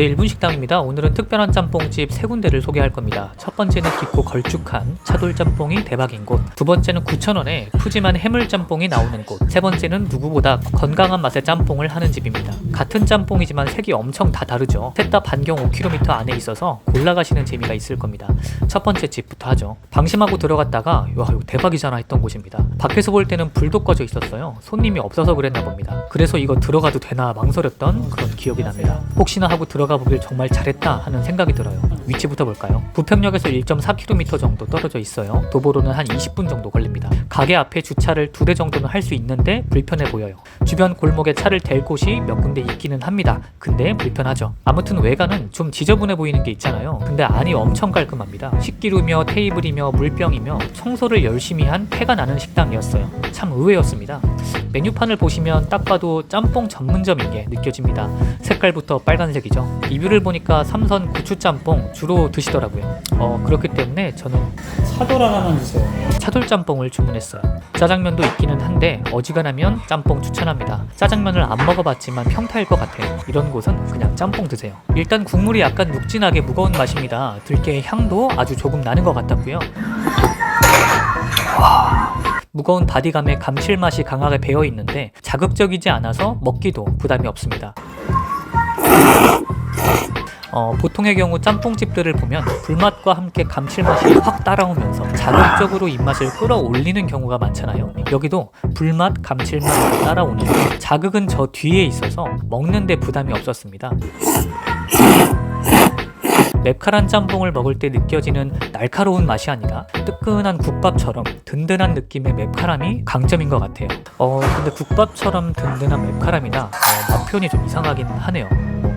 네, 1분 식당입니다. 오늘은 특별한 짬뽕집 세 군데를 소개할 겁니다. 첫 번째는 깊고 걸쭉한 차돌 짬뽕이 대박인 곳. 두 번째는 9,000원에 푸짐한 해물 짬뽕이 나오는 곳. 세 번째는 누구보다 건강한 맛의 짬뽕을 하는 집입니다. 같은 짬뽕이지만 색이 엄청 다 다르죠. 셋 다 반경 5km 안에 있어서 골라가시는 재미가 있을 겁니다. 첫 번째 집부터 하죠. 방심하고 들어갔다가 와 이거 대박이잖아 했던 곳입니다. 밖에서 볼 때는 불도 꺼져 있었어요. 손님이 없어서 그랬나 봅니다. 그래서 이거 들어가도 되나 망설였던 그런 기억이 납니다. 혹시나 하고 들어가 보길 정말 잘했다 하는 생각이 들어요. 위치부터 볼까요? 부평역에서 1.4km 정도 떨어져 있어요. 도보로는 한 20분 정도 걸립니다. 가게 앞에 주차를 두 대 정도는 할 수 있는데 불편해 보여요. 주변 골목에 차를 댈 곳이 몇 군데 있기는 합니다. 근데 불편하죠. 아무튼 외관은 좀 지저분해 보이는 게 있잖아요. 근데 안이 엄청 깔끔합니다. 식기류며 테이블이며 물병이며 청소를 열심히 한 패가 나는 식당이었어요. 참 의외였습니다. 메뉴판을 보시면 딱 봐도 짬뽕 전문점인 게 느껴집니다. 색깔부터 빨간색이죠. 리뷰를 보니까 삼선 고추 짬뽕 주로 드시더라고요. 어, 그렇기 때문에 저는 차돌 하나만 주세요. 차돌 짬뽕을 주문했어요. 짜장면도 있기는 한데 어지간하면 짬뽕 추천합니다. 짜장면을 안 먹어봤지만 평타일 것 같아요. 이런 곳은 그냥 짬뽕 드세요. 일단 국물이 약간 눅진하게 무거운 맛입니다. 들깨의 향도 아주 조금 나는 것 같았고요. 무거운 바디감에 감칠맛이 강하게 배어 있는데 자극적이지 않아서 먹기도 부담이 없습니다. 어, 보통의 경우 짬뽕집들을 보면 불맛과 함께 감칠맛이 확 따라오면서 자극적으로 입맛을 끌어올리는 경우가 많잖아요. 여기도 불맛, 감칠맛이 따라오는데 자극은 저 뒤에 있어서 먹는데 부담이 없었습니다. 맵칼한 짬뽕을 먹을 때 느껴지는 날카로운 맛이 아니라 뜨끈한 국밥처럼 든든한 느낌의 맵칼함이 강점인 것 같아요. 어, 근데 국밥처럼 든든한 맵칼함이다. 어, 맛 표현이 좀 이상하긴 하네요.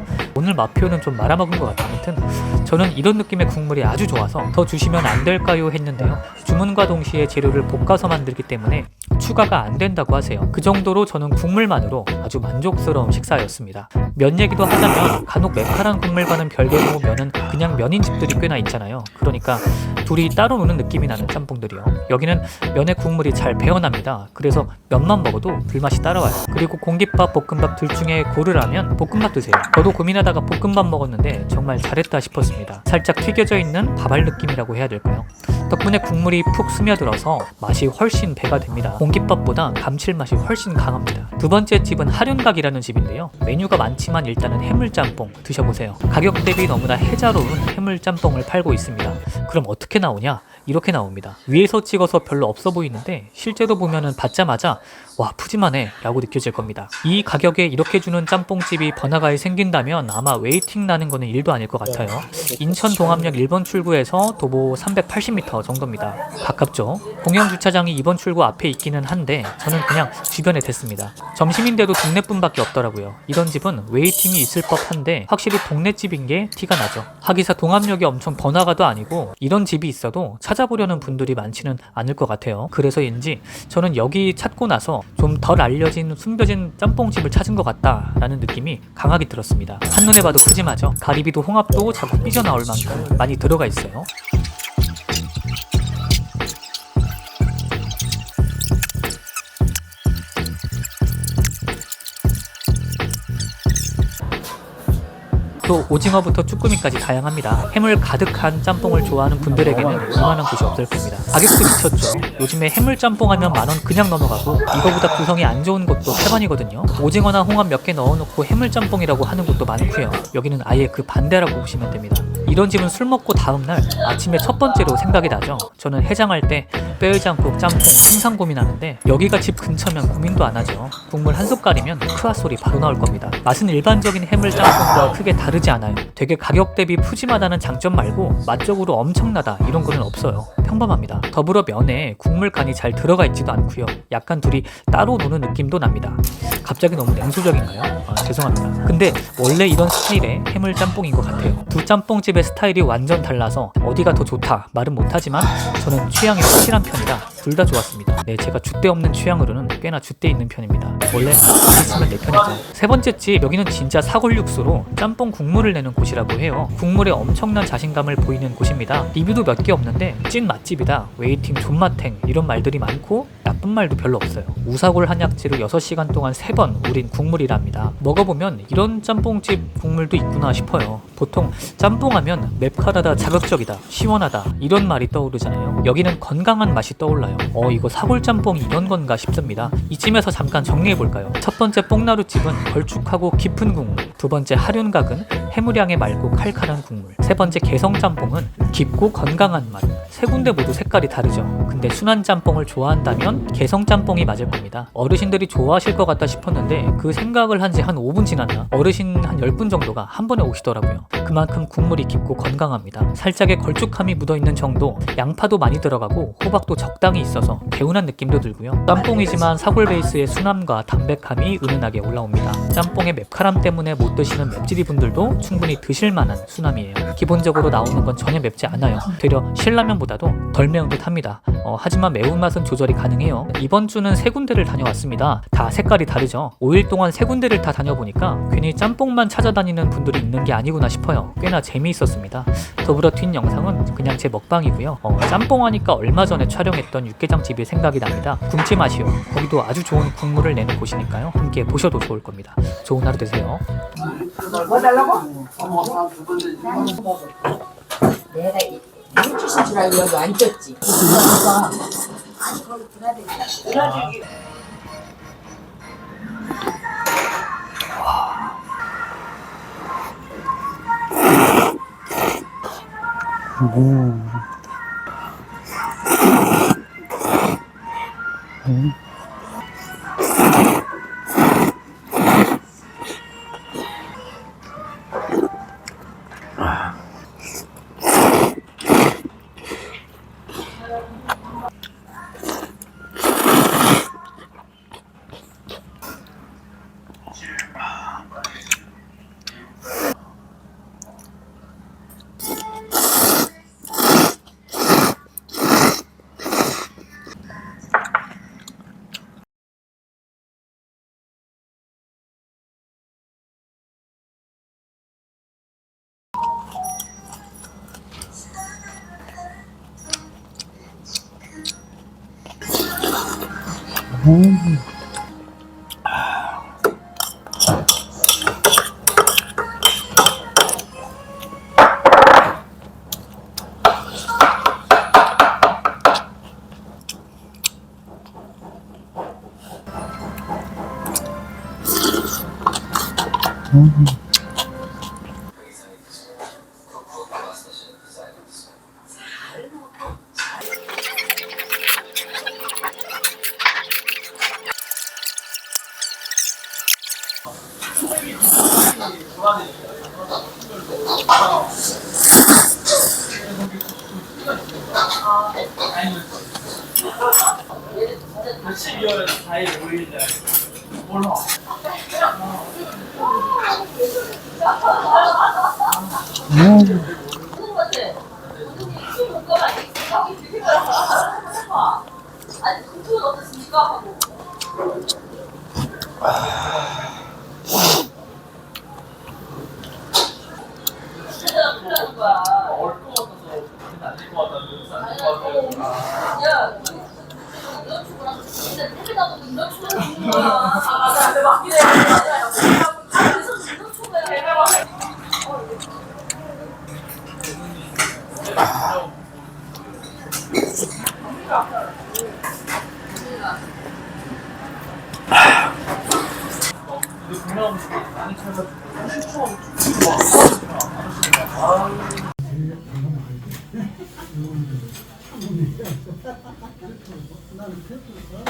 뭐, 오늘 맛 표현은 좀 말아먹은 것 같아요. 아무튼 저는 이런 느낌의 국물이 아주 좋아서 더 주시면 안 될까요 했는데요. 주문과 동시에 재료를 볶아서 만들기 때문에 추가가 안 된다고 하세요. 그 정도로 저는 국물만으로 아주 만족스러운 식사였습니다. 면 얘기도 하자면 간혹 매칼한 국물과는 별개로 면은 그냥 면인 집들이 꽤나 있잖아요. 그러니까 둘이 따로 노는 느낌이 나는 짬뽕들이요. 여기는 면의 국물이 잘 배어납니다. 그래서 면만 먹어도 불맛이 따라와요. 그리고 공깃밥, 볶음밥 둘 중에 고르라면 볶음밥 드세요. 저도 고민하다가 볶음밥 먹었는데 정말 잘했다 싶었습니다. 살짝 튀겨져 있는 밥알 느낌이라고 해야 될까요? 덕분에 국물이 푹 스며들어서 맛이 훨씬 배가 됩니다. 공깃밥보다 감칠맛이 훨씬 강합니다. 두 번째 집은 하륜각이라는 집인데요. 메뉴가 많지만 일단은 해물짬뽕 드셔보세요. 가격 대비 너무나 해자로운 해물짬뽕을 팔고 있습니다. 그럼 어떻게 나오냐? 이렇게 나옵니다. 위에서 찍어서 별로 없어 보이는데 실제로 보면은 받자마자 와 푸짐하네 라고 느껴질 겁니다. 이 가격에 이렇게 주는 짬뽕집이 번화가에 생긴다면 아마 웨이팅 나는 거는 일도 아닐 것 같아요. 인천 동암역 1번 출구에서 도보 380m 정도입니다. 가깝죠? 공영 주차장이 2번 출구 앞에 있기는 한데 저는 그냥 주변에 됐습니다. 점심인데도 동네뿐밖에 없더라고요. 이런 집은 웨이팅이 있을 법한데 확실히 동네 집인 게 티가 나죠. 하기사 동암역이 엄청 번화가도 아니고 이런 집이 있어도 찾아보려는 분들이 많지는 않을 것 같아요. 그래서인지 저는 여기 찾고 나서 좀 덜 알려진 숨겨진 짬뽕집을 찾은 것 같다라는 느낌이 강하게 들었습니다. 한눈에 봐도 푸짐하죠. 가리비도 홍합도 자꾸 삐져나올 만큼 많이 들어가 있어요. 또 오징어부터 쭈꾸미까지 다양합니다. 해물 가득한 짬뽕을 좋아하는 분들에게는 이만한 곳이 없을 겁니다. 가격도 미쳤죠. 요즘에 해물 짬뽕 하면 만원 그냥 넘어가고 이거보다 구성이 안 좋은 곳도 태반이거든요. 오징어나 홍합 몇 개 넣어놓고 해물 짬뽕이라고 하는 곳도 많고요. 여기는 아예 그 반대라고 보시면 됩니다. 이런 집은 술 먹고 다음날 아침에 첫 번째로 생각이 나죠. 저는 해장할 때 뼈해장국 짬뽕 항상 고민하는데 여기가 집 근처면 고민도 안 하죠. 국물 한 숟갈이면 크아 소리 바로 나올 겁니다. 맛은 일반적인 해물 짬뽕과 크게 다르지 않아요. 되게 가격 대비 푸짐하다는 장점 말고 맛적으로 엄청나다 이런 거는 없어요. 평범합니다. 더불어 면에 국물 간이 잘 들어가 있지도 않고요. 약간 둘이 따로 노는 느낌도 납니다. 갑자기 너무 냉소적인가요? 아, 죄송합니다. 근데 원래 이런 스타일의 해물 짬뽕인 것 같아요. 두 짬뽕집의 스타일이 완전 달라서 어디가 더 좋다 말은 못하지만 저는 취향이 확실 한 편이라 둘 다 좋았습니다. 네, 제가 줏대 없는 취향으로는 꽤나 줏대 있는 편입니다. 원래 있으면 내 편이죠. 세 번째 집 여기는 진짜 사골 육수로 짬뽕 국물을 내는 곳이라고 해요. 국물에 엄청난 자신감을 보이는 곳입니다. 리뷰도 몇 개 없는데 찐 맛집이다, 웨이팅 존맛탱 이런 말들이 많고 나쁜 말도 별로 없어요. 우사골 한약재로 6시간 동안 3번 우린 국물이랍니다. 먹어보면 이런 짬뽕집 국물도 있구나 싶어요. 보통 짬뽕하면 맵하다 자극적이다 시원하다 이런 말이 떠오르잖아요. 여기는 건강한 맛이 떠올라요. 어 이거 사골짬뽕이 이런 건가 싶습니다. 이쯤에서 잠깐 정리해볼까요? 첫 번째 뽕나루집은 걸쭉하고 깊은 국물 두 번째 하륜각은 해무량의 맑고 칼칼한 국물 세 번째 개성짬뽕은 깊고 건강한 맛 세 군데 모두 색깔이 다르죠. 근데 순한 짬뽕을 좋아한다면 개성 짬뽕이 맞을 겁니다. 어르신들이 좋아하실 것 같다 싶었는데 그 생각을 한지한 5분 지났나? 어르신 한 10분 정도가 한 번에 오시더라고요. 그만큼 국물이 깊고 건강합니다. 살짝의 걸쭉함이 묻어 있는 정도, 양파도 많이 들어가고 호박도 적당히 있어서 개운한 느낌도 들고요. 짬뽕이지만 사골 베이스의 순함과 담백함이 은은하게 올라옵니다. 짬뽕의 맵카람 때문에 못 드시는 맵찔이 분들도 충분히 드실 만한 순함이에요. 기본적으로 나오는 건 전혀 맵지 않아요. 되려 신라면보다도 덜 매운 듯 합니다. 어, 하지만 매운맛은 조절이 가능해요. 이번 주는 세 군데를 다녀왔습니다. 다 색깔이 다르죠. 5일 동안 세 군데를 다 다녀보니까 괜히 짬뽕만 찾아다니는 분들이 있는 게 아니구나 싶어요. 꽤나 재미있었습니다. 더불어 튄 영상은 그냥 제 먹방이고요. 어, 짬뽕 하니까 얼마 전에 촬영했던 육개장집이 생각이 납니다. 굶지 마시오. 거기도 아주 좋은 국물을 내는 곳이니까요. 함께 보셔도 좋을 겁니다. 좋은 하루 되세요. 뭐 달라고? 내가 이 주신 줄 알고 여기 앉았지. 아니 거기 드나들이다. 드나들기. 음. 음. burro. 아, tanıtıyor musun?